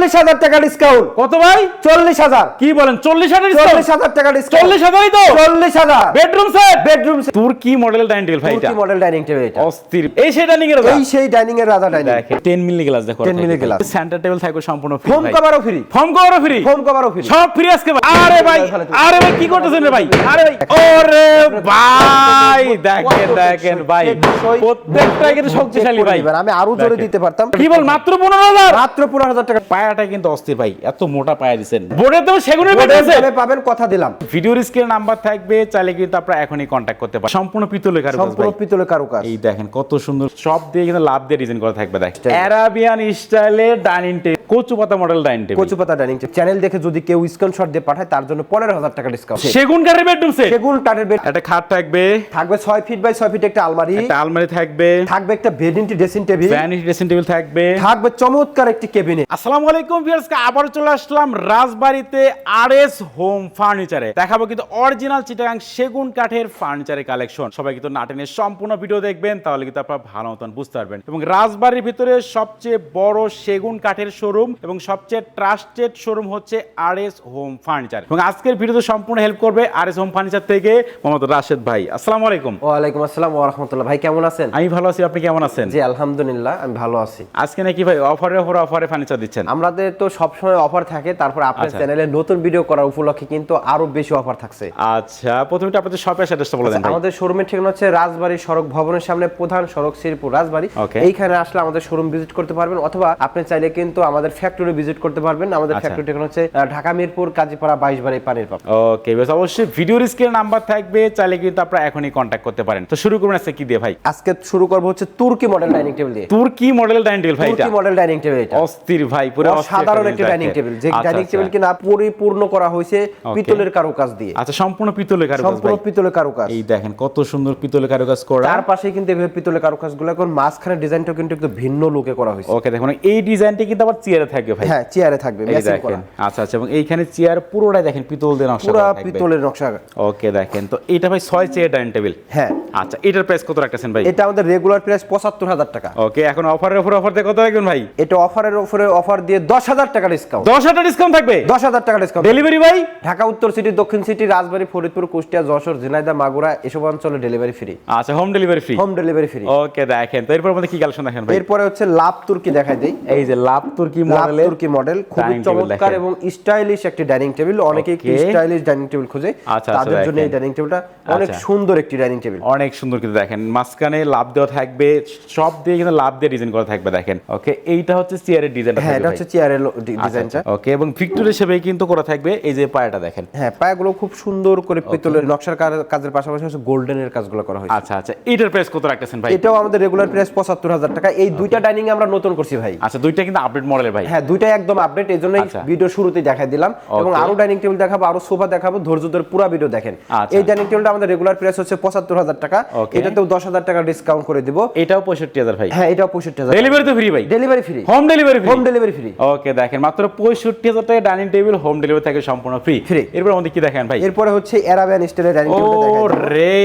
চল্লিশ হাজার টাকা ডিসকাউন্ট কত ভাই? চল্লিশ হাজার। কি বলেন চল্লিশ হাজার চল্লিশ হাজার টাকা ডিসকাউন্ট চল্লিশ হাজারই তো? চল্লিশ হাজার। বেডরুম সেট বেডরুম কি মডেল ডাইনিং টেবিল ভাই তুর্কি মডেল ডাইনিং টেবিল এটা? অস্থির। এই সেই ডাইনিং এর এই সেই ডাইনিং এর রাজা ডাইনিং দেখেন 10 মিলি গ্লাস দেখো 10 মিলি glass। সেন্টার টেবিল থাকবে সম্পূর্ণ ফ্রি ফোম কভারও ফ্রি ফোম কভারও ফ্রি ফোম কভারও ফ্রি সব ফ্রি আজকে ভাই। আরে ভাই আরে ভাই কি করতেছেন রে ভাই? আরে ভাই ওরে ভাই দেখেন দেখেন ভাই। প্রত্যেকটা কিন্তু শক্তিশালী ভাই। আমি আরও জোরে দিতে পারতাম। কি বল মাত্র 15000 মাত্র পনেরো হাজার টাকা। পায়াটা কিন্তু অস্থির ভাই এত মোটা পায়া দিছেন। বোর্ডে তো সেগুনের পাবেন কথা দিলাম। ভিডিওর স্ক্রিনে নাম্বার থাকবে চাইলে কিন্তু আপনারা এখনই কন্ট্যাক্ট করতে পারেন। সম্পূর্ণ পিতলের কারুকাজ সম্পূর্ণ পিতলের কারুকাজ। এই দেখেন কত সুন্দর সব দিয়ে কিন্তু লাভ দিয়ে ডিজাইন করা থাকবে দেখ। অ্যারাবিয়ান স্টাইলের ডাইনিং টেবিল কচু পাতা মডেল ডাইনিং টেবিল কচু পাতা ডাইনিং চ্যানেল দেখে যদি কেউ স্ক্রিনশট দিয়ে পাঠায় তার জন্য পনেরো হাজার টাকা ডিসকাউন্ট সেগুন কাঠের বেডরুম সেট সেগুন কাঠের বেড একটা খাট থাকবে। থাকবে ছয় ফিট বাই ছয় ফিট একটা আলমারি। একটা আলমারি থাকবে। থাকবে একটা বেডিংটি dressing table vanity dressing table থাকবে। থাকবে চমৎকার একটি কেবিনেট আসসালামু আলাইকুম। ভিউয়ার্স আবার চলে আসলাম রাজবাড়িতে আরএস হোম ফার্নিচারে। দেখাবো কিন্তু অরিজিনাল চিটাগাং সেগুন কাঠের ফার্নিচারের কালেকশন। সবাই কিন্তু নাটেনের সম্পূর্ণ ভিডিও দেখবেন তাহলে কিন্তু আপনারা ভালো মতন বুঝতে পারবেন। এবং রাজবাড়ির ভিতরে সবচেয়ে বড় সেগুন কাঠের শোরুম এবং সবচেয়ে ট্রাস্টেড শোরুম হচ্ছে আরএস হোম ফার্নিচার। এবং আজকের ভিডিওতে সম্পূর্ণ হেল্প করবে আরএস হোম ফার্নিচার থেকে মোহাম্মদ রাশেদ ভাই। আসসালামু আলাইকুম। ওয়ালাইকুম আসসালাম ওয়া রাহমাতুল্লাহ। ভাই কেমন আছেন? আমি ভালো আছি আপনি কেমন আছেন? জি আলহামদুলিল্লাহ আমি ভালো আছি। আজকে নাকি ভাই অফারে অফারে অফারে ফার্নিচার দিচ্ছেন? আমাদের তো সবসময় অফার থাকে তারপর আপনার আচ্ছা। চ্যানেলে নতুন ভিডিও করার উপলক্ষে কিন্তু আরও বেশি অফার থাকছে। আচ্ছা প্রথমে আপনাদের শপের অ্যাড্রেসটা বলে দেন আমাদের শোরুমের ঠিকানা হচ্ছে রাজবাড়ী সড়ক ভবনের সামনে প্রধান সড়ক শ্রীপুর রাজবাড়ী। এইখানে আসলে আমাদের শোরুম ভিজিট করতে পারবেন অথবা আপনি চাইলে কিন্তু আমাদের ফ্যাক্টরি ভিজিট করতে পারবেন। আমাদের আচ্ছা। ফ্যাক্টরি ঠিকানা হচ্ছে ঢাকা মিরপুর কাজীপাড়া বাইশ বাড়ি পানির পাম্প। ওকে বেশ অবশ্যই ভিডিওর স্ক্রিনে নাম্বার থাকবে চাইলে কিন্তু আপনারা এখনই কন্ট্যাক্ট করতে পারেন। তো শুরু করুন আজকে কি দিয়ে ভাই? আজকে শুরু করব হচ্ছে তুর্কি মডেল ডাইনিং টেবিল দিয়ে। তোর কি মডেল ডাইনিং টেবিল ভাই তুর্কি মডেল ডাইনিং টেবিল এটা। অস্থির ভাই পুরো সাধারণ একটা ডাইনিং টেবিল যে আচ্ছা, ডাইনিং আচ্ছা। টেবিল কিনা পরিপূর্ণ করা হয়েছে পিতলের কারুকাজ দিয়ে। আচ্ছা সম্পূর্ণ পিতলের কারুকাজ সম্পূর্ণ পিতলের কারুকাজ। এই দেখেন কত সুন্দর পিতলের কারুকাজ করা। তার পাশে কিন্তু এভাবে পিতলের কারুকাজগুলো এখন মাঝখানে ডিজাইনটা কিন্তু একটু ভিন্ন লুকে করা হয়েছে। ওকে দেখুন এই ডিজাইনটি কিন্তু আবার চেয়ারে থাকবে ভাই। হ্যাঁ চেয়ারে থাকবে এই দেখেন আচ্ছা আচ্ছা এবং এইখানে চেয়ার পুরোটাই দেখেন পিতল দিয়ে নকশা পুরা পিতলের নকশা। ওকে দেখেন তো এটা ভাই ছয় চেয়ার ডাইনিং টেবিল হ্যাঁ। আচ্ছা এটার প্রাইস কত রাখতেছেন ভাই? এটা আমাদের রেগুলার প্রাইস পঁচাত্তর হাজার টাকা। ওকে এখন অফারের উপর অফার দিয়ে কত রাখবেন ভাই? এটা অফারের উপরে অফার দিয়ে দশ হাজার টাকা ডিসকাউন্ট দশ হাজার ডিসকাউন্ট থাকবে? দশ হাজার টাকা ডিসকাউন্ট ডেলিভারি ভাই ঢাকা উত্তর সিটি দক্ষিণ সিটি রাজবাড়ী ফরিদপুর কুষ্টিয়া যশোর ঝিনাইদহ মাগুরা এসব অঞ্চলে ডেলিভারি ফ্রি আচ্ছা home delivery free home delivery free okay দেখেন তো এরপর আমাদের কি কালেকশন দেখেন ভাই? এরপরে হচ্ছে লাভ তুর্কি দেখাই দেই। এই যে লাভ তুর্কি লাভ তুর্কি মডেল খুবই চমৎকার এবং স্টাইলিশ একটি ডাইনিং টেবিল অনেকে স্টাইলিশ ডাইনিং টেবিল খোঁজে। আচ্ছা, আচ্ছা, তাদের জন্য এই। ডাইনিং টেবিলটা অনেক আচ্ছা। সুন্দর একটি ডাইনিং টেবিল অনেক সুন্দর কিন্তু দেখেন মাঝখানে লাভ দেওয়া থাকবে সব দিয়ে কিন্তু লাভ দিয়ে ডিজাইন করা থাকবে দেখেন। ওকে এইটা হচ্ছে চেয়ারের ডিজাইন হ্যাঁ এটা হচ্ছে চেয়ারের ডিজাইনটা ওকে এবং ভিক্টোর হিসেবে কিন্তু করা থাকবে এই যে পায়াটা দেখেন। হ্যাঁ পায়াগুলো খুব সুন্দর করে পিতলের নকশার কাজের পাশাপাশি গোল্ডেনের কাজগুলো করা হয়েছে। আচ্ছা আচ্ছা এটার প্রাইস কত রাখতেছেন ভাই? এটাও আমাদের রেগুলার প্রাইস পঁচাত্তর হাজার টাকা। এই দুইটা ডাইনিং আমরা নতুন করছি ভাই। আচ্ছা দুইটা কিন্তু আপডেট মডেলের ভাই। হ্যাঁ দুইটাই একদম আপডেট এই জন্যই। ভিডিও শুরুতেই দেখাই দিলাম। এবং আরও ডাইনিং টেবিল দেখাবো আরও সোফা দেখাবো ধৈর্য ধরে পুরো ভিডিও দেখেন। আচ্ছা। এই ডাইনিং টেবিলটা আমাদের রেগুলার প্রাইস হচ্ছে পঁচাত্তর হাজার টাকা. এটাতেও দশ হাজার টাকা ডিসকাউন্ট করে দিব। এটাও পঁয়ষট্টি হাজার ভাই। হ্যাঁ এটাও পঁয়ষট্টি হাজার ডেলিভারি তো ফ্রি ভাই। Delivery free home delivery free home delivery free okay দেখেন মাত্র পঁয়ষট্টি হাজার টাকা ডাইনিং টেবিল হোম ডেলিভারি থাকে সম্পূর্ণ ফ্রি Free। এরপর আমাদের কি দেখেন ভাই? এরপরে হচ্ছে অ্যারাবিয়ান স্টাইলের ডাইনিং ও টেবিল রে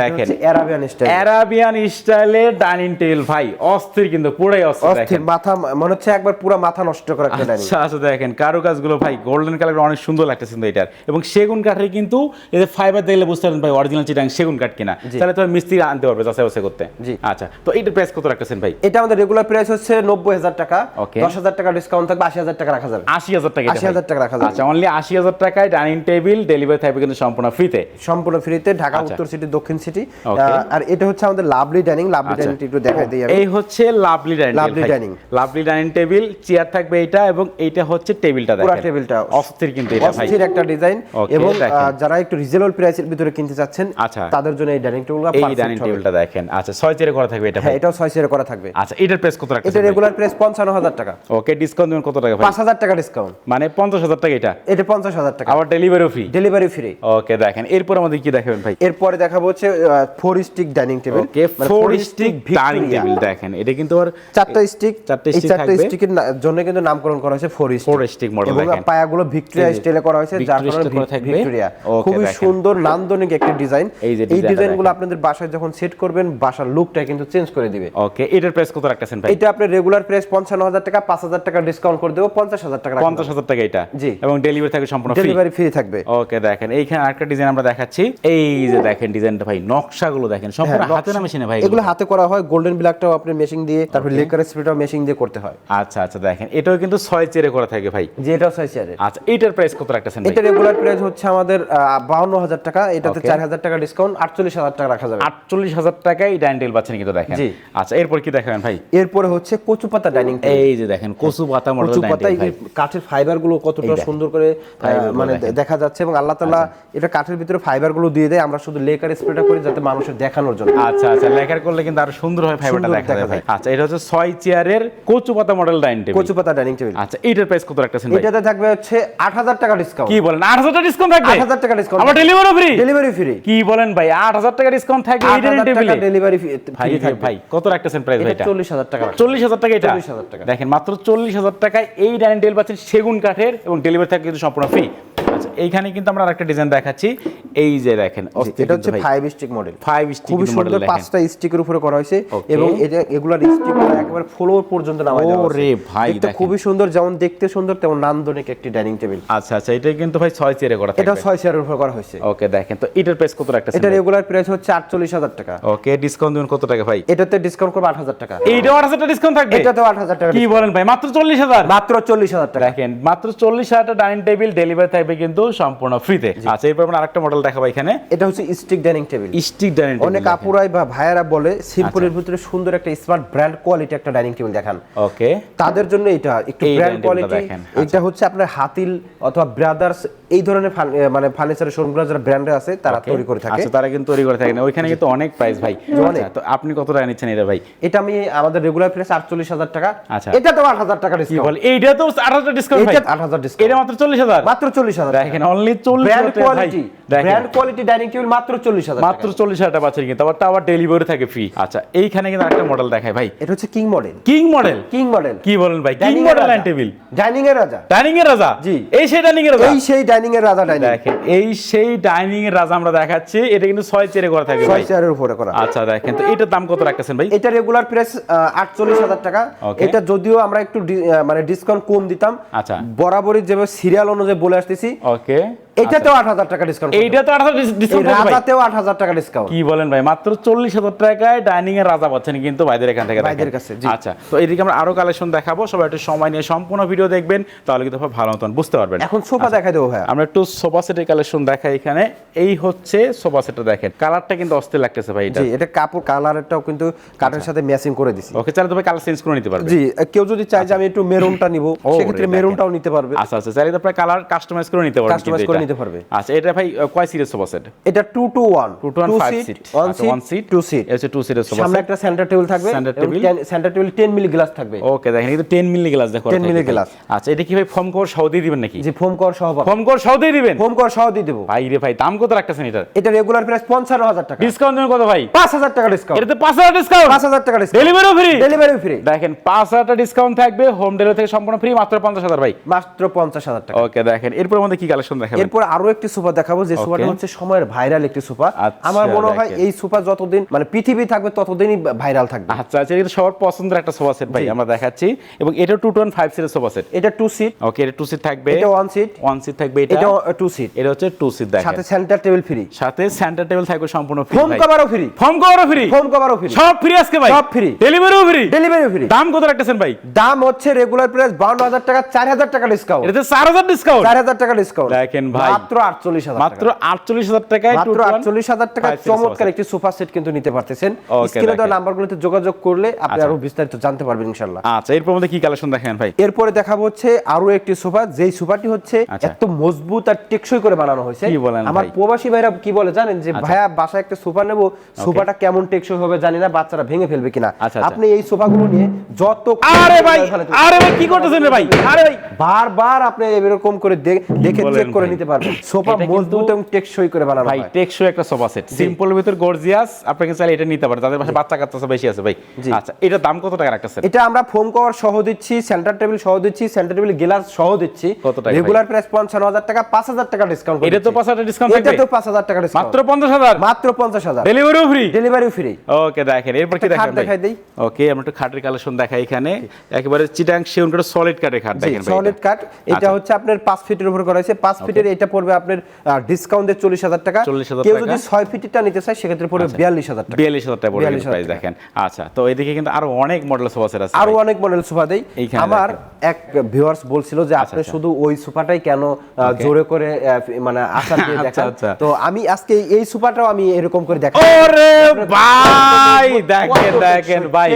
দেখেন। অ্যারাবিয়ান স্টাইল অ্যারাবিয়ান স্টাইলের ডাইনিং টেবিল ভাই অস্থির কিন্তু পুরাই অস্থির অস্থির মাথা মনে হচ্ছে একবার পুরো মাথা নষ্ট করা একটা ডাইনিং আচ্ছা আচ্ছা দেখেন কারও কাজগুলো ভাই গোল্ডেন কালার অনেক সুন্দর লাগতেছে কিন্তু এটার। এবং সেগুন কাঠের কিন্তু এই যে ফাইবার দেখলে বুঝতে পারেন ভাই অরিজিনাল চিটাং সেগুন কাঠ কিনা। তাহলে তো মিস্ত্রি আনতে পারবে যাচাই বাছাই করতে। জি। আচ্ছা তো এইটার প্রাইস কত রাখতেছেন ভাই? এটা আমাদের রেগুলার প্রাইস হচ্ছে নব্বই হাজার টাকা। Okay. দশ হাজার টাকা ডিসকাউন্ট থাকবে আশি হাজার টাকা রাখা যাবে। আশি হাজার টাকা 80,000 ভাই। টাকা রাখা যাবে। আচ্ছা অনলি আশি হাজার টাকায় ডাইনিং টেবিল ডেলিভারি থাকবে কিন্তু সম্পূর্ণ ফ্রিতে সম্পূর্ণ ফ্রিতে ঢাকা আচ্ছা। উত্তর সিটি দক্ষিণ সিটি আর এটা হচ্ছে আমাদের লাভলি ডাইনিং লাভলি। ডাইনিং একটু দেখাই দিই এই হচ্ছে lovely dining Lovely dining। Lovely dining table chair থাকবে এটা এবং এইটা হচ্ছে টেবিলটা পুরো টেবিলটা অস্থির কিন্তু এটা ভাই। অস্থির একটা ডিজাইন এবং যারা একটু রিজনেবল প্রাইসের ভিতরে কিনতে চাচ্ছেন আচ্ছা। তাদের জন্য এই ডাইনিং টেবিলটা এই ডাইনিং টেবিলটা দেখেন। আচ্ছা ছয় চেয়ারে করা থাকবে এটা হ্যাঁ এটাও ছয় সেরে করা থাকবে। আচ্ছা এটার প্রাইস কত এটা রেগুলার প্রাইস পঞ্চান্ন হাজার টাকা। ওকে ডিসকাউন্ট দিবেন কত টাকা ভাই? পাঁচ হাজার টাকা ডিসকাউন্ট মানে পঞ্চাশ হাজার টাকা এটা? এটা পঞ্চাশ হাজার টাকা। আবার ডেলিভারিও ফ্রি ডেলিভারি ফ্রি ওকে দেখেন। এরপর আমাদের কি দেখাবেন ভাই? এরপরে দেখাবো হচ্ছে four stick dining table okay four stick dining table দেখেন। এটা কিন্তু আর চারটা স্টিক চারটে stick চারটা স্টিকের জন্য কিন্তু নামকরণ করা হয়েছে four stick four stick model এবং দেখেন। পায়াগুলো ভিক্টোরিয়া স্টাইলে করা হয়েছে যার কারণে। ভিক্টোরিয়া খুবই সুন্দর নান্দনিক একটি ডিজাইন এই ডিজাইনগুলো আপনাদের বাসায় যখন সেট করবেন বাসার লুকটা কিন্তু চেঞ্জ করে দিবে। ওকে এটার প্রাইস কত রাখতেছেন ভাই? এটা আপনার রেগুলার প্রাইস পঞ্চান্ন হাজার টাকা পাঁচ হাজার টাকা ডিসকাউন্ট করে দেবো পঞ্চাশ হাজার টাকা পঞ্চাশ হাজার টাকা এটা। জি। এবং ডেলিভারি থাকবে সম্পূর্ণ ডেলিভারি ফ্রি থাকবে। ওকে দেখেন এইখানে আরেকটা ডিজাইন আমরা দেখাচ্ছি। এই যে দেখেন ডিজাইনটা ভাই নকশাগুলো দেখেন সম্পূর্ণ হ্যাঁ, হাতে না মেশিনে ভাই এগুলো হাতে করা হয় গোল্ডেন ব্ল্যাকটাও আপনি মেশিং দিয়ে তারপর লেকার স্প্রেটাও মেশিং দিয়ে করতে হয়। আচ্ছা আচ্ছা দেখেন এটাও কিন্তু ছয় চেরে করা থাকে ভাই। যে এটাও ছয় চেয়ারের আচ্ছা এইটার প্রাইস কত রাখতেছেন এটা রেগুলার প্রাইস হচ্ছে আমাদের বাউন্ন হাজার টাকা এটাতে চার হাজার টাকা ডিসকাউন্ট আটচল্লিশ হাজার টাকা রাখা যাবে। আটচল্লিশ হাজার টাকায় ডাইনিং টেবিল পাচ্ছেন কিন্তু দেখেন। আচ্ছা এরপর কি দেখাবেন ভাই? এরপরে হচ্ছে কচু পাতা ডাইনিং এই যে দেখেন কচু পাতা মডেল ডাইনিং পাতা কাঠের ফাইবারগুলো কতটা সুন্দর করে মানে দেখা যাচ্ছে এবং আল্লাহ তাআলা এটা কাঠের ভিতরে ফাইবারগুলো দিয়ে দেয়। আমরা শুধু লেকার স্প্রেটা করি যাতে মানুষের দেখানোর জন্য। আচ্ছা আচ্ছা লেখার করলে কিন্তু আরও সুন্দর হয় ফাইবারটা দেখা যায় ভাই। আচ্ছা এটা হচ্ছে ছয় চেয়ারের কচু পাতা মডেল ডাইনিং টেবিল কচু পাতা ডাইনিং টেবিল আচ্ছা এইটার প্রাইস কত রাখতেছেন ভাই? এটাতে থাকবে হচ্ছে আট হাজার টাকা ডিসকাউন্ট কি বলেন? আট হাজার টাকা ডিসকাউন্ট থাকবে? আট হাজার টাকা ডিসকাউন্ট আমার ডেলিভারি ফ্রি ডেলিভারি ফ্রি কি বলেন ভাই? আট হাজার টাকা ডিসকাউন্ট থাকবে এই ডাইনিং টেবিলে ডেলিভারি ফ্রি ভাই, ভাই কত রাখতেছেন প্রাইস ভাই এটা এটা? চল্লিশ হাজার টাকা রাখা। চল্লিশ হাজার টাকা এটা? 40,000 টাকা। দেখেন মাত্র চল্লিশ হাজার টাকায় এই ডাইনিং টেবিল পাচ্ছেন সেগুন কাঠের এবং ডেলিভারি থাকে কিন্তু সম্পূর্ণ ফ্রি আচ্ছা এইখানে কিন্তু আমরা আরেকটা ডিজাইন দেখাচ্ছি। এই যে দেখেন এটা হচ্ছে five stick model five stick খুবই সুন্দর পাঁচটা স্টিকের উপরে করা হয়েছে এবং এটা এগুলার স্টিক একেবারে ফ্লোর পর্যন্ত নামাই দেওয়া আছে। ওরে ভাই, দেখতে খুবই সুন্দর যেমন দেখতে সুন্দর তেমন নান্দনিক একটি ডাইনিং টেবিল আচ্ছা আচ্ছা এটা কিন্তু ভাই ছয় চেয়ারে করা এটা থাকবে। ছয় চেয়ারের উপর করা হয়েছে। ওকে দেখেন তো এটার প্রাইস কত রাখতেছেন এটা রেগুলার প্রাইস হচ্ছে আটচল্লিশ হাজার টাকা। ওকে ডিসকাউন্ট দিবেন কত টাকা ভাই? এটাতে ডিসকাউন্ট করব আট হাজার টাকা। এইটাও আট হাজার টাকা ডিসকাউন্ট থাকবে? এটাতেও আট হাজার টাকা কি বলেন ভাই মাত্র চল্লিশ হাজার? মাত্র চল্লিশ হাজার টাকা। দেখেন মাত্র চল্লিশ হাজার টাকা ডাইনিং টেবিল ডেলিভারি থাকবে কিন্তু সম্পূর্ণ ফ্রিতে। আচ্ছা এরপর আমরা আরেকটা মডেল দেখাবো এখানে। এটা হচ্ছে stick dining table stick dining table অনেক আপুরাই বা ভাইয়ারা বলে সিম্পলের ভিতরে সুন্দর একটা স্মার্ট ব্র্যান্ড কোয়ালিটি একটা ডাইনিং টেবিল দেখান। ওকে। তাদের জন্য এটা একটু ব্র্যান্ড টা কোয়ালিটি আচ্ছা। এটা হচ্ছে আপনার হাতিল অথবা ব্রাদার্স এই ধরনের মানে ফার্নিচারের শোরুমগুলো যারা ব্র্যান্ডে আছে তারা তৈরি করে থাকে। আচ্ছা তারা কিন্তু তৈরি করে থাকেন ওইখানে কিন্তু অনেক প্রাইস ভাই। আচ্ছা, তো আপনি কত টাকা নিচ্ছেন এটা ভাই? এটা আমি আমাদের রেগুলার প্রাইস আটচল্লিশ হাজার টাকা। আচ্ছা। এটা তো আট হাজার টাকা কি ডিসকাউন্ট বল? এইটা তো আট হাজার ডিসকাউন্ট ভাই। এটা আট হাজার ডিসকাউন্ট এটা মাত্র চল্লিশ হাজার? মাত্র চল্লিশ হাজার দেখেন অনলি চল্লিশ brand quality brand quality dining table মাত্র চল্লিশ হাজার মাত্র চল্লিশ হাজার টাকা পাচ্ছেন কিন্তু আবার ডেলিভারি থাকে ফ্রি আচ্ছা এইখানে কিন্তু একটা মডেল দেখায় ভাই। এটা হচ্ছে king model king model king model কি বলেন ভাই? King model line table dining এর রাজা। ডাইনিং এর রাজা? জি। এই সেই ডাইনিং এর রাজা? এই সেই ডাইনিং এর রাজা ডাইনিং দেখেন এই সেই ডাইনিং এর রাজা আমরা দেখাচ্ছি। এটা কিন্তু ছয় চেয়ারে করা থাকে ভাই। ছয় চেয়ারের উপরে করা। আচ্ছা দেখেন তো এটার দাম কত রাখতেছেন ভাই? এটা রেগুলার প্রাইস আটচল্লিশ হাজার টাকা। এটা যদিও আমরা একটু মানে ডিসকাউন্ট কম দিতাম। আচ্ছা। বরাবরই যেভাবে সিরিয়াল অনুযায়ী বলে আসতেছি ওকে এটাতেও আট হাজার টাকা ডিসকাউন্ট এইটা তো আট হাজার ডিসকাউন্ট রাজাতেও আট হাজার টাকা ডিসকাউন্ট কি বলেন ভাই মাত্র চল্লিশ হাজার টাকায় ডাইনিং এর রাজা পাচ্ছেন কিন্তু ভাইদের এখান থেকে ভাইদের কাছে, আচ্ছা তো এইদিকে আমরা আরও কালেকশন দেখাবো সবাই একটু সময় নিয়ে সম্পূর্ণ ভিডিও দেখবেন তাহলে কিন্তু ভালো মতন বুঝতে পারবেন। এখন সোফা দেখাই দেবো ভাইয়া। আমরা একটু সোফা সেটের কালেকশন দেখাই এখানে। এই হচ্ছে সোফা সেটটা দেখেন। কালারটা কিন্তু অস্থির লাগতেছে ভাই এটা। এটা কাপড় কালারটাও কিন্তু কাঠের সাথে ম্যাচিং করে দিছি। ওকে চাইলে তবে কালার চেঞ্জ করে নিতে পারবে। জি কেউ যদি চায় যে আমি একটু মেরুনটা নিব সেক্ষেত্রে মেরুনটাও নিতে পারবে। আচ্ছা আচ্ছা চাইলে তো আপনার কালার কাস্টমাইজ করে নিতে Customize কিন্তু করে। নিতে পারবে। আচ্ছা এটা ভাই কয় সিরিজ সোফা সেট এটা 2 two two one two two five seat one one seat seat two seat এটা হচ্ছে টু সিটের সোফা সামনে একটা সেন্টার টেবিল থাকবে Center table। Centre table ten milli glass থাকবে। ওকে দেখেন কিন্তু টেন মিলি গ্লাস দেখো 10 মিলি glass। আচ্ছা এটা কি ভাই ফর্ম কর সহ দিয়ে দিবেন নাকি? যে ফোম কর সহ পাবে ফর্ম কর সহ দিয়ে দিবেন? ফোম কর সহ দিয়ে দেবো। ভাই রে ভাই দাম কত রাখতেছেন এটার? এটা রেগুলার প্রাইস পঞ্চান্ন হাজার টাকা। ডিসকাউন্ট দেবেন কত ভাই? পাঁচ হাজার টাকা ডিসকাউন্ট এটাতে পাঁচ হাজার ডিসকাউন্ট পাঁচ হাজার টাকা ডিসকাউন্ট ডেলিভারিও ফ্রি ডেলিভারি ফ্রি দেখেন পাঁচ হাজার টাকা ডিসকাউন্ট থাকবে হোম ডেলিভারি থেকে সম্পূর্ণ ফ্রি মাত্র পঞ্চাশ হাজার ভাই। মাত্র পঞ্চাশ হাজার টাকা। ওকে দেখেন এরপর আমাদের কি কালেকশন দেখাবেন? এরপর আরও একটি সোফা দেখাবো যে সোফাটা হচ্ছে সময়ের ভাইরাল একটি সোফা আচ্ছা, আমার মনে হয় এই সোফা যতদিন মানে পৃথিবী থাকবে ততদিনই ভাইরাল থাকবে। আচ্ছা আচ্ছা এটা সবার পছন্দের একটা সোফা সেট ভাই আমরা দেখাচ্ছি। এবং এটা টু টোয়েন্টি ফাইভ সিটের সোফা সেট। এটা টু সিট ওকে এটা টু সিট থাকবে। এটা ওয়ান সিট ওয়ান সিট থাকবে এটা। এটা টু সিট এটা হচ্ছে টু সিট দেখেন। সাথে সেন্টার টেবিল ফ্রি সাথে সেন্টার টেবিল থাকবে সম্পূর্ণ ফ্রি ফোম কভারও ফ্রি ফর্ম কভারও ফ্রি ফোম কভারও ফ্রি সব ফ্রি আজকে ভাই। সব free। ডেলিভারিও ফ্রি ডেলিভারি ফ্রি দাম কত রাখতেছেন ভাই? দাম হচ্ছে রেগুলার প্রাইস বাউন্ন হাজার টাকা চার হাজার টাকা ডিসকাউন্ট এটাতে চার হাজার ডিসকাউন্ট চার হাজার টাকা ডিসকাউন্ট দেখেন ভাই। মাত্র মাত্র আটচল্লিশ হাজার টাকায় মাত্র আটচল্লিশ হাজার টাকা চমৎকার একটি সোফা সেট কিন্তু নিতে পারতেছেন। স্ক্রিনে দেওয়া নাম্বারগুলোতে যোগাযোগ করলে আপনি আচ্ছা। আরও বিস্তারিত জানতে পারবেন আচ্ছা এরপর আমাদের কি কালেকশন দেখেন ভাই? এরপরে দেখাবো হচ্ছে আরও একটি সোফা যেই সোফাটি হচ্ছে আচ্ছা। এত মজবুত আর টেকসই করে বানানো হয়েছে। আমার প্রবাসী ভাইরা কি বলে জানেন যে আচ্ছা। ভাইয়া বাসায় একটা সোফা নেব সোফাটা কেমন টেকসই হবে জানি না বাচ্চারা ভেঙে ফেলবে কিনা। আপনি এই সোফাগুলো নিয়ে যত আরে ভাই আরে ভাই কি করতেছেন ভাই? আরে ভাই। বারবার আপনি এরকম করে দেখে চেক করে নিতে পারবেন। সোফা মজবুত এবং টেকসই করে বানানো ভাই টেকসই একটা সোফা সেট। সিম্পল ভিতর গর্জিয়াস আপনাকে চাইলে এটা নিতে পারেন। তাদের পাশে বাচ্চা কাচ্চা বেশি আছে ভাই। আচ্ছা এটার দাম কত টাকার একটা সেট এটা আমরা ফোম কভার সহ দিচ্ছি সেন্টার টেবিল সহ দিচ্ছি সেন্টার টেবিল গ্লাস সহ দিচ্ছি। কত টাকা রেগুলার প্রাইস পঞ্চান্ন হাজার টাকা পাঁচ হাজার টাকা ডিসকাউন্ট এটা তো পাঁচ হাজার ডিসকাউন্ট এটা তো পাঁচ হাজার টাকা ডিসকাউন্ট মাত্র পঞ্চাশ হাজার? মাত্র পঞ্চাশ হাজার। ডেলিভারিও ফ্রি ডেলিভারি ফ্রি ওকে দেখেন এরপর কি দেখেন দেখাই দেই। ওকে আমরা একটু খাটের কালেকশন দেখাই এখানে। একেবারে চিটাং কাঠের সলিড খাট দেখেন ভাই সলিড কাট এটা আচ্ছা। হচ্ছে আপনার পাঁচ ফিটের উপর করা হয়েছে। পাঁচ ফিটের এটা পড়বে আপনার ডিসকাউন্ট চল্লিশ হাজার টাকা। 40,000 কেউ টাকা। যদি ছয় ফিটেরটা নিতে চায় সেক্ষেত্রে পড়বে বিয়াল্লিশ হাজার টাকা। বিয়াল্লিশ হাজার টাকা 42,000 প্রাইস দেখেন। আচ্ছা তো এদিকে কিন্তু আরও অনেক মডেল সোফা সেট আছে আরও অনেক মডেল সোফা দেই। আমার এক ভিউয়ার্স বলছিল যে আপনি আচ্ছা। শুধু ওই সোফাটাই কেন জোরে করে মানে আসার দিয়ে আচ্ছা, দেখান? আচ্ছা। তো আমি আজকে এই সোফাটাও আমি এরকম করে দেখাই। ওরে ভাই! দেখেন দেখেন ভাই।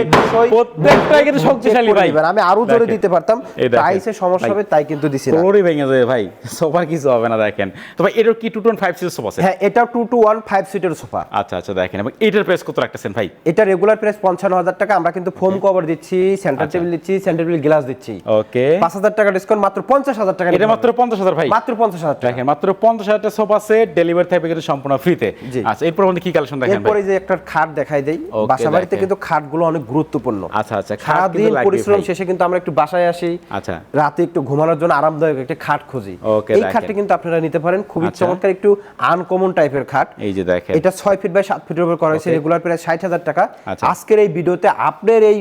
প্রত্যেকটাই কিন্তু শক্তিশালী ভাই। আমি আরও জোরে দিতে পারতাম। প্রাইসে সমস্যা হবে তাই কিন্তু দিছি না। ফ্লোরই ভেঙে যাবে ভাই। সোফার কিছু হবে না। দেখেন? তো ভাই এটার কি two tone five six sofa হ্যাঁ এটা টু টু ওয়ান ফাইভ সিটের সোফা আচ্ছা আচ্ছা দেখেন এবং এটার প্রাইস কত রাখতেছেন ভাই? এটা রেগুলার প্রাইস পঞ্চান্ন হাজার টাকা আমরা কিন্তু ফোম কভার দিচ্ছি সেন্টার আচ্ছা। টেবিল দিচ্ছি সেন্টার টেবিল গ্লাস দিচ্ছি। ওকে পাঁচ হাজার টাকা ডিসকাউন্ট মাত্র পঞ্চাশ হাজার টাকা এটা মাত্র পঞ্চাশ হাজার ভাই। মাত্র পঞ্চাশ হাজার টাকা। দেখেন মাত্র পঞ্চাশ হাজার টাকা সোফা সেট ডেলিভারি থাকবে কিন্তু সম্পূর্ণ ফ্রিতে আচ্ছা এরপর আমাদের কি কালেকশন দেখেন এরপরে যে একটা খাট দেখাই দেই বাসা বাড়িতে। কিন্তু খাটগুলো অনেক গুরুত্বপূর্ণ। আচ্ছা আচ্ছা খাট লাগবে পরিশ্রম শেষে কিন্তু আমরা একটু বাসায় আসি। আচ্ছা। রাতে একটু ঘুমানোর জন্য আরামদায়ক একটা খাট খুঁজি। এই খাটটা কিন্তু আপনারা নিতে পারেন। খুবই আচ্ছা। চমৎকার একটু আনকমন টাইপের খাট। এই যে দেখেন। এটা ছয় ফিট বাই সাত ফিটের উপর করা হয়েছে। রেগুলার প্রায় ষাট হাজার টাকা। আচ্ছা। আজকের এই ভিডিওতে আপনার এই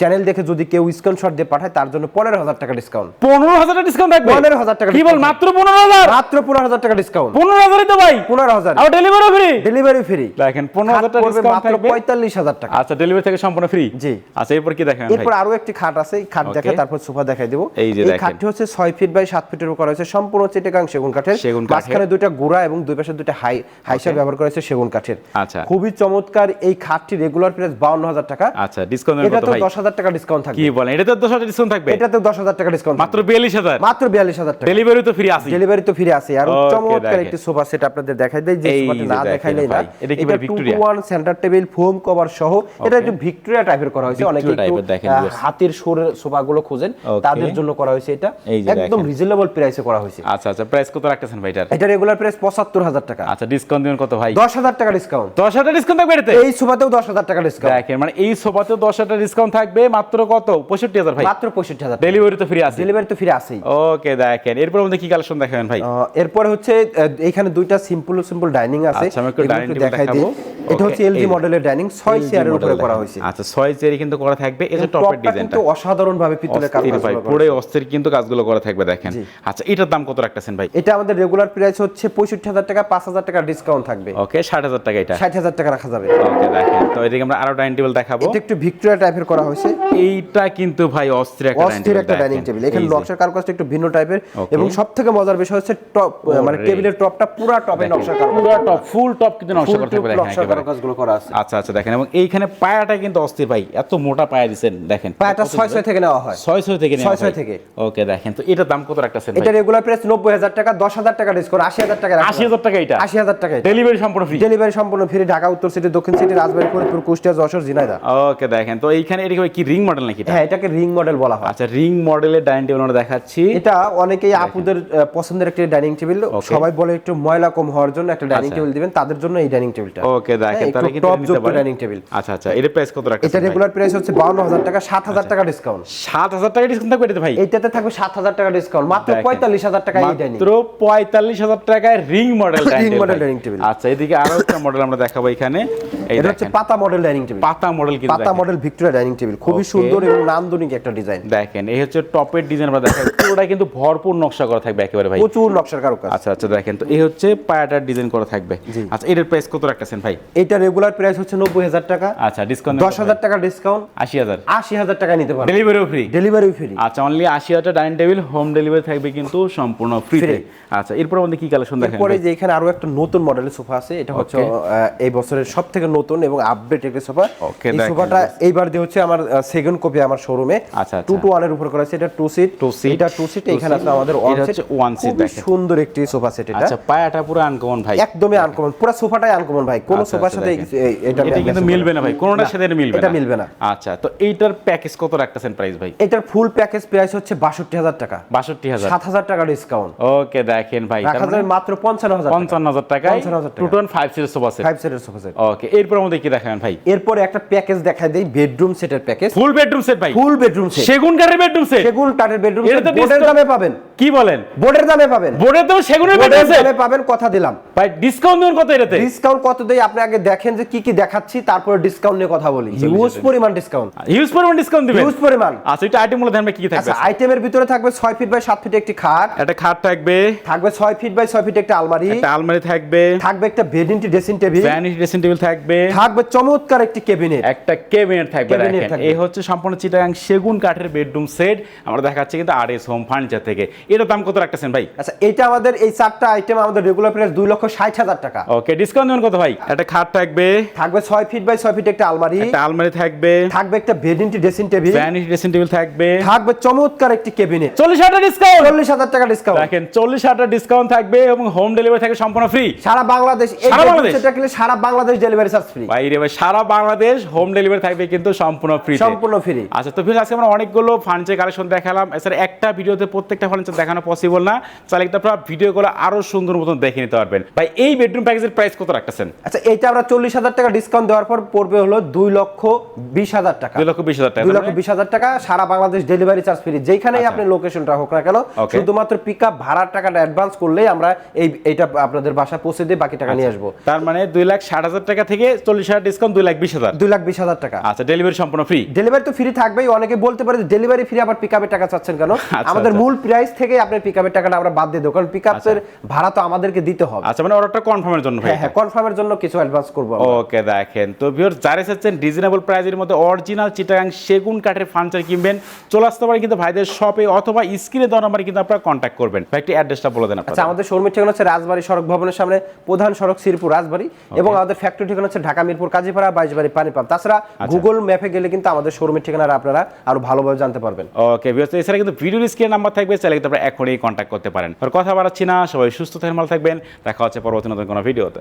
চ্যানেল দেখে যদি কেউ স্ক্রিনশট দিয়ে পাঠায় তার জন্য পনেরো হাজার টাকা ডিসকাউন্ট পনেরো হাজার টাকা ডিসকাউন্ট থাকবে? 15,000 টাকা কি বল মাত্র পনেরো হাজার? মাত্র পনেরো হাজার টাকা ডিসকাউন্ট পনেরো হাজারই তো ভাই। পনেরো হাজার। আর ডেলিভারি ফ্রি ডেলিভারি ফ্রি দেখেন পনেরো হাজার টাকা ডিসকাউন্ট মাত্র থাকবে। পঁয়তাল্লিশ হাজার টাকা। আচ্ছা ডেলিভারি থেকে সম্পূর্ণ ফ্রি জি। আচ্ছা এরপর কি দেখেন এরপর আরও একটি খাট আছে। এই খাট. দেখে তারপর সোফা দেখাই দেবো। এই যে এই খাটটি হচ্ছে ছয় ফিট বাই সাত ফিটের উপর করা হয়েছে। সম্পূর্ণ চিটেগাং সেগুন কাঠের। সেগুন মাঝখানে দুইটা গোড়া এবং দুই পাশে দুইটা হাই হাইসা ব্যবহার করা হয়েছে সেগুন কাঠের। আচ্ছা। খুবই চমৎকার এই খাটটি রেগুলার প্রাইস বাউন্ন হাজার টাকা। আচ্ছা ডিসকাউন্ট এটা তো ভাই। দশ হাজার টাকা ডিসকাউন্ট থাকবে। কি বলেন? এটা তো দশ হাজার ডিসকাউন্ট থাকবে? এটাতে দশ হাজার টাকা ডিসকাউন্ট মাত্র বিয়াল্লিশ হাজার? মাত্র বিয়াল্লিশ হাজার টাকা। ডেলিভারি তো ফ্রি আছে ডেলিভারি তো ফিরে আসে আর চমৎকার একটি সোফা সেট আপনাদের দেখাই দেয় যে সোফাটা না দেখাইলেই না। এটা কি Victoria? One centre table foam cover সহ। এটা একটু ভিক্টোরিয়া টাইপের করা হয়েছে। অনেকে। হাতির সুরের সোফা গুলো খোঁজেন। তাদের জন্য করা হয়েছে এটা। একদম। রিজনেবল প্রাইসে করা হয়েছে। আচ্ছা আচ্ছা। প্রাইস কত রাখতেছেন ভাইটার এটা রেগুলার প্রাইস পঁচাত্তর হাজার টাকা। আচ্ছা ডিসকাউন্ট দিবেন কত ভাই? দশ হাজার টাকা ডিসকাউন্ট দশ হাজার ডিসকাউন্ট থাকবে এটাতে? এই সোফাতেও দশ হাজার টাকা ডিসকাউন্ট দেখেন মানে এই সোফাতেও দশ হাজার ডিসকাউন্ট থাকবে মাত্র কত? পঁয়ষট্টি হাজার ভাই। মাত্র পঁয়ষট্টি হাজার ডেলিভারি তো ফ্রি আছে। ডেলিভারি তো ফিরে আসেই ওকে দেখেন এরপর আমাদের কি কালেকশন দেখাবেন ভাই? এরপরে হচ্ছে এখানে দুইটা সিম্পল সিম্পল ডাইনিং আছে। আচ্ছা, আমি একটু table দেখাই দিই। এটা হচ্ছে এলজি মডেলের ডাইনিং ছয় LG চেয়ারের উপরে করা হয়েছে। আচ্ছা ছয় চেয়ারই কিন্তু করা থাকবে এটা টপের টপটা ডিজাইনটা কিন্তু অসাধারণ ভাবে পিতলের কারুকাজ ভাই পুরো অস্থির কিন্তু কাজগুলো করা থাকবে দেখেন। আচ্ছা এটার দাম কত রাখতেছেন ভাই? এটা আমাদের রেগুলার প্রাইস হচ্ছে পঁয়ষট্টি হাজার টাকা পাঁচ হাজার টাকা ডিসকাউন্ট থাকবে। ওকে ষাট হাজার টাকা এটা। ষাট হাজার টাকা রাখা যাবে। ওকে দেখেন। তো এদিকে আমরা আরও ডাইনিং টেবিল দেখাবো। এটা একটু ভিক্টোরিয়া টাইপের করা হয়েছে। এইটা কিন্তু ভাই অস্থির একটা ডাইনিং অস্থির টেবিল একটা ডাইনিং টেবিল এখানে নকশার কারুকাজটা একটু ভিন্ন টাইপের এবং সব থেকে মজার বিষয় হচ্ছে টপ মানে টেবিলের টপটা পুরো টপে নকশা কারুকাজ। পুরো টপ ফুল টপ কিন্তু নকশা ফুল করা থাকবে দেখেন নকশা কারুকাজগুলো করা আছে। আচ্ছা আচ্ছা দেখেন। এবং এইখানে পায়াটা কিন্তু অস্থির ভাই। এত মোটা পায়া দিছেন দেখেন। পায়াটা ছয় ছয় থেকে নেওয়া হয়। ছয় ছয় থেকে ছয় ছয় থেকে। ওকে দেখেন। তো এটার দাম কত রাখতেছেন এটা রেগুলার প্রাইস নব্বই হাজার টাকা দশ হাজার টাকা ডিসকাউন্ট আশি হাজার টাকা আশি হাজার টাকা এটা আশি হাজার টাকা ডেলিভারি সম্পূর্ণ ফ্রি ডেলিভারি সম্পূর্ণ ফ্রি ঢাকা উত্তর সিটি দক্ষিণ সিটি রাজবাড়ী ফরিদপুর কুষ্টিয়া যশোর ঝিনাইদহ। ওকে দেখেন তো এইখানে এটা কি রিং মডেল নাকি হ্যাঁ এটাকে রিং মডেল বলা হয়। আচ্ছা রিং মডেলের ডাইনিং টেবিল আমরা দেখাচ্ছি। এটা অনেকেই আপুদের পছন্দের একটি ডাইনিং টেবিল সবাই বলে একটু ময়লা কম হওয়ার জন্য একটা ডাইনিং আচ্ছা। টেবিল দিবেন তাদের জন্য এই ডাইনিং টেবিলটা ওকে দেখেন হ্যাঁ, তাহলে কিন্তু টপ যুক্ত ডাইনিং টেবিল আচ্ছা আচ্ছা এর প্রাইস কত এটা রাখতেছেন রেগুলার প্রাইস হচ্ছে বাউন্ন হাজার টাকা সাত হাজার টাকা ডিসকাউন্ট সাত হাজার টাকা ডিসকাউন্ট থাকবে এটাতে ভাই? এইটাতে থাকবে সাত হাজার টাকা ডিসকাউন্ট মাত্র দেখেন। পঁয়তাল্লিশ হাজার টাকা এই ডাইনিং পঁয়তাল্লিশ হাজার টাকায় ring model ring model dining table. আচ্ছা এদিকে আরও একটা মডেল আমরা দেখাবো এখানে। এটা হচ্ছে পাতা মডেল ডাইনিং টেবিল পাতা মডেল কিন্তু পাতা মডেল ভিক্টোরিয়া ডাইনিং টেবিল খুবই সুন্দর এবং নান্দনিক একটা ডিজাইন দেখেন এই হচ্ছে টপের ডিজাইন আমরা দেখাই। পুরোটা কিন্তু ভরপুর নকশা করা থাকবে একেবারে ভাই। প্রচুর নকশার কারুকাজ। আচ্ছা আচ্ছা দেখেন তো এই হচ্ছে পায়াটার ডিজাইন করা থাকবে। আচ্ছা এটার প্রাইস কত রাখতেছেন ভাই? এটা রেগুলার প্রাইস হচ্ছে নব্বই হাজার টাকা। আচ্ছা ডিসকাউন্ট দশ হাজার টাকা ডিসকাউন্ট আশি হাজার। আশি হাজার টাকা নিতে পারবেন। ডেলিভারিও ফ্রি ডেলিভারি ফ্রি আচ্ছা অনলি আশি হাজার ডাইনিং টেবিল হোম ডেলিভারি থাকবে কিন্তু সম্পূর্ণ ফ্রিতে আচ্ছা এরপর আমাদের কি কালেকশন দেখেন এরপরে যে এখানে আরও একটা নতুন মডেলের সোফা আছে এটা হচ্ছে এই বছরের সব থেকে নতুন এবং আপডেট একটা সোফা এই সোফাটা এইবার দিয়ে হচ্ছে আমার সেকেন্ড কপি আমার শোরুমে আচ্ছা, আচ্ছা। টু টু ওয়ানের উপর করা আছে এটা টু সিট Two seat, এটা টু সিট এখানে আছে আমাদের ওয়ান সিট one seat দেখেন। সুন্দর একটি সোফা সেট এটা। আচ্ছা পায়াটা পুরো আনকমন ভাই। একদমই আনকমন পুরো সোফাটাই আনকমন ভাই। কোন আচ্ছা, সোফার আচ্ছা, সাথে এটা কিন্তু মিলবে না ভাই কোনোটার সাথে এটা মিলবে না। এটা মিলবে না। আচ্ছা তো এইটার প্যাকেজ কত রাখতেছেন প্রাইস ভাই? এটার ফুল প্যাকেজ প্রাইস হচ্ছে বাষট্টি হাজার টাকা। বাষট্টি হাজার। সাত হাজার টাকা ডিসকাউন্ট ওকে দেখেন ভাই রাখা যাবে মাত্র পঞ্চান্ন হাজার পঞ্চান্ন হাজার 55,000 টাকা। Two tone five series sofa set five সিটের সোফা সেট ওকে এরপর আমাদের কি দেখাবেন ভাই? এরপরে একটা প্যাকেজ দেখায় দেই বেডরুম সেটের প্যাকেজ। ফুল বেডরুম সেট ভাই। ফুল বেডরুম সেট সেগুন কাঠের বেডরুম সেট সেগুন কাঠের বেডরুম সেট তো বোর্ডের দামে পাবেন। কি বলেন? বোর্ডের দামে পাবেন। বোর্ডের তো সেগুনের দামে পাবেন কথা দিলাম। ভাই ডিসকাউন্ট দেবেন কত এটাতে? ডিসকাউন্ট কত দেই? আপনি আগে দেখেন যে কি কি দেখাচ্ছি তারপরে ডিসকাউন্ট নিয়ে কথা বলি। হিউজ পরিমাণ ডিসকাউন্ট হিউজ পরিমাণ ডিসকাউন্ট দিবেন? হিউজ পরিমাণ। আচ্ছা এটা আইটেমগুলো ধারণা কি কি থাকবে? আচ্ছা আইটেমের ভিতরে থাকবে ছয় ফিট বাই সাত ফিট একটি খাট। একটা খাট থাকবে। থাকবে ছয় ফিট বাই ছয় ফিট একটা আলমারি। একটা আলমারি থাকবে। থাকবে একটা বেডিংটি dressing table vanity dressing table থাকবে। থাকবে চমৎকার একটি কেবিনেট একটা কেবিনেট থাকবে দেখেন। এই হচ্ছে সম্পূর্ণ চিটাগাং সেগুন কাঠের বেডরুম সেট আমরা দেখাচ্ছি কিন্তু আর এস হোম ফার্নিচার থেকে। এটার দাম কত রাখতেছেন ভাই? আচ্ছা এটা আমাদের এই চারটা আইটেম আমাদের রেগুলার প্রাইস দুই লক্ষ ষাট হাজার টাকা। ওকে ডিসকাউন্ট দেবেন কত ভাই? একটা খাট থাকবে। থাকবে ছয় ফিট বাই ছয় ফিট একটা আলমারি। একটা আলমারি থাকবে। থাকবে একটা বেডিংটি dressing table vanity dressing table থাকবে। থাকবে চমৎকার একটি কেবিনেট চল্লিশ হাজার ডিসকাউন্ট চল্লিশ হাজার টাকা ডিসকাউন্ট দেখেন চল্লিশ হাজার ডিসকাউন্ট থাকবে এবং হোম ডেলিভারি থাকবে সম্পূর্ণ ফ্রি সারা বাংলাদেশ এই সারা বাংলাদেশ? set টা কিনলে সারা বাংলাদেশ ডেলিভারি চার্জ ফ্রি ভাই রে ভাই সারা বাংলাদেশ হোম ডেলিভারি থাকবে কিন্তু সম্পূর্ণ ফ্রি সম্পূর্ণ ফ্রি আচ্ছা তো ভিউয়ার্স আজকে আমরা অনেকগুলো ফার্নিচার কালেকশন দেখালাম। এছাড়া একটা ভিডিওতে প্রত্যেকটা ফার্নিচার দেখানো পসিবল না। চাইলে কিন্তু আপনারা ভিডিওগুলো আরও সুন্দর মতন দেখে নিতে পারবেন। ভাই এই বেডরুম প্যাকেজের প্রাইস কত রাখতেছেন? আচ্ছা এইটা আমরা চল্লিশ হাজার টাকা ডিসকাউন্ট দেওয়ার পর পড়বে হলো দুই লক্ষ বিশ হাজার টাকা। দুই লক্ষ বিশ হাজার টাকা দুই লক্ষ বিশ হাজার টাকা সারা বাংলাদেশ ডেলিভারি চার্জ ফ্রি যেখানেই আচ্ছা। আপনি লোকেশনটা হোক না কেন শুধুমাত্র পিক আপ ভাড়ার টাকাটা অ্যাডভান্স করলেই আমরা এই এইটা আপনাদের বাসায় পৌঁছে দিয়ে বাকি টাকা নিয়ে আসব। তার মানে দুই লাখ ষাট হাজার টাকা থেকে চল্লিশ হাজার ডিসকাউন্ট দুই লাখ বিশ হাজার? দুই লাখ বিশ হাজার টাকা। আচ্ছা ডেলিভারি সম্পূর্ণ ফ্রি ডেলিভারি তো ফ্রি থাকবেই অনেকে বলতে পারে ডেলিভারি ফ্রি আবার পিক আপের টাকা চাচ্ছেন কেন? আচ্ছা, আমাদের আচ্ছা। মূল প্রাইস থেকে আপনার পিক টাকাটা আমরা বাদ দিয়ে দেবো। কারণ পিক ভাড়া তো আমাদেরকে দিতে হবে। আচ্ছা মানে অর্ডারটা কনফার্মের জন্য হ্যাঁ হ্যাঁ কনফার্মের জন্য কিছু অ্যাডভান্স করব ওকে দেখেন। তো ভিউয়ার যারা চাচ্ছেন রিজনেবল প্রাইসের মধ্যে অরিজিনাল চিটাগাং সেগুন কাঠের ফার্নিচার কিনবেন চলে আসতে পারেন কিন্তু ভাইদের শপে অথবা স্ক্রিনে দেওয়া নাম্বারে কিন্তু আপনারা কন্ট্যাক্ট করবেন। ভাই একটি অ্যাড্রেসটা বলে দেন আচ্ছা আমাদের শোরুমের ঠিকানা হচ্ছে রাজবাড়ী সড়ক ভবনের সামনে প্রধান সড়ক শিরপুর রাজবাড়ি। এবং আমাদের ফ্যাক্টরি ঠিকানা হচ্ছে ঢাকা মিরপুর কাজীপাড়া বাইশবাড়ি পানিপাম তাছাড়া আচ্ছা। গুগল ম্যাপে গেলে কিন্তু আমাদের শোরুমের ঠিকানা আপনারা আরও ভালোভাবে জানতে পারবেন। ওকে এছাড়া কিন্তু ভিডিও স্ক্রিনে নাম্বার থাকবে চাইলে আপনারা এখনই কন্ট্যাক্ট করতে পারেন। আর কথা বাড়াচ্ছি না, সবাই সুস্থ থাকেন, ভালো থাকবেন। দেখা হচ্ছে পরবর্তী নতুন কোনো ভিডিওতে।